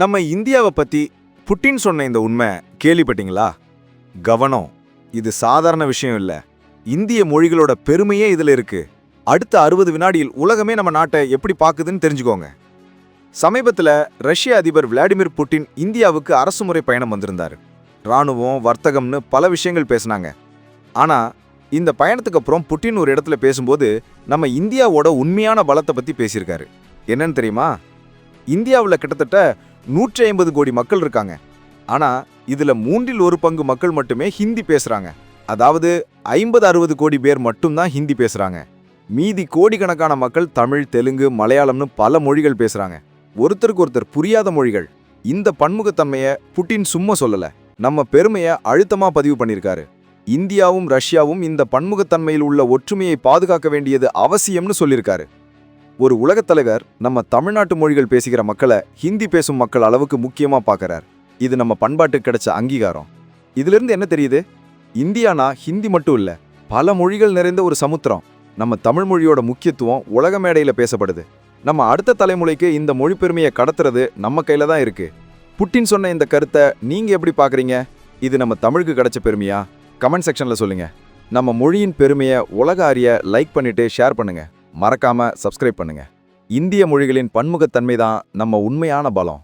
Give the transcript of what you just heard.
நம்ம இந்தியாவை பற்றி புட்டின் சொன்ன இந்த உண்மை கேள்விப்பட்டீங்களா? கவனம். இது சாதாரண விஷயம் இல்லை. இந்திய மொழிகளோட பெருமையே இதில் இருக்கு. அடுத்த அறுபது வினாடியில் உலகமே நம்ம நாட்டை எப்படி பார்க்குதுன்னு தெரிஞ்சுக்கோங்க. சமீபத்தில் ரஷ்ய அதிபர் விளாடிமிர் புட்டின் இந்தியாவுக்கு அரசுமுறை பயணம் வந்திருந்தாரு. ராணுவம் வர்த்தகம்னு பல விஷயங்கள் பேசினாங்க. ஆனால் இந்த பயணத்துக்கு அப்புறம் புட்டின் ஒரு இடத்துல பேசும்போது நம்ம இந்தியாவோட உண்மையான பலத்தை பற்றி பேசியிருக்காரு. என்னன்னு தெரியுமா? இந்தியாவில் கிட்டத்தட்ட நூற்றி ஐம்பது கோடி மக்கள் இருக்காங்க. ஆனால் இதில் மூன்றில் ஒரு பங்கு மக்கள் மட்டுமே ஹிந்தி பேசுகிறாங்க அதாவது ஐம்பது அறுபது கோடி பேர் மட்டும்தான் ஹிந்தி பேசுகிறாங்க மீதி கோடிக்கணக்கான மக்கள் தமிழ் தெலுங்கு மலையாளம்னு பல மொழிகள் பேசுகிறாங்க ஒருத்தருக்கு ஒருத்தர் புரியாத மொழிகள். இந்த பன்முகத்தன்மையை புட்டின் சும்மா சொல்லலை. நம்ம பெருமையை அழுத்தமாக பதிவு பண்ணியிருக்காரு இந்தியாவும் ரஷ்யாவும் இந்த பன்முகத்தன்மையில் உள்ள ஒற்றுமையை பாதுகாக்க வேண்டியது அவசியம்னு சொல்லியிருக்காரு ஒரு உலகத் தலைவர் நம்ம தமிழ்நாட்டு மொழிகள் பேசுகிற மக்களை ஹிந்தி பேசும் மக்கள் அளவுக்கு முக்கியமாக பார்க்கறார் இது நம்ம பண்பாட்டுக்கு கிடைச்ச அங்கீகாரம். இதிலிருந்து என்ன தெரியுது? இந்தியானா ஹிந்தி மட்டும் இல்லை பல மொழிகள் நிறைந்த ஒரு சமுத்திரம். நம்ம தமிழ் மொழியோட முக்கியத்துவம் உலக மேடையில் பேசப்படுது. நம்ம அடுத்த தலைமுறைக்கு இந்த மொழி பெருமையை கடத்துறது நம்ம கையில் தான் இருக்குது புட்டின் சொன்ன இந்த கருத்தை நீங்கள் எப்படி பார்க்குறீங்க இது நம்ம தமிழுக்கு கிடைச்ச பெருமையா? கமெண்ட் செக்ஷனில் சொல்லுங்கள் நம்ம மொழியின் பெருமையை உலக அறிய லைக் பண்ணிவிட்டு ஷேர் பண்ணுங்கள் மறக்காம சப்ஸ்கிரைப் பண்ணுங்க. இந்திய மொழிகளின் பன்முகத்தன்மை தான் நம்ம உண்மையான பலம்.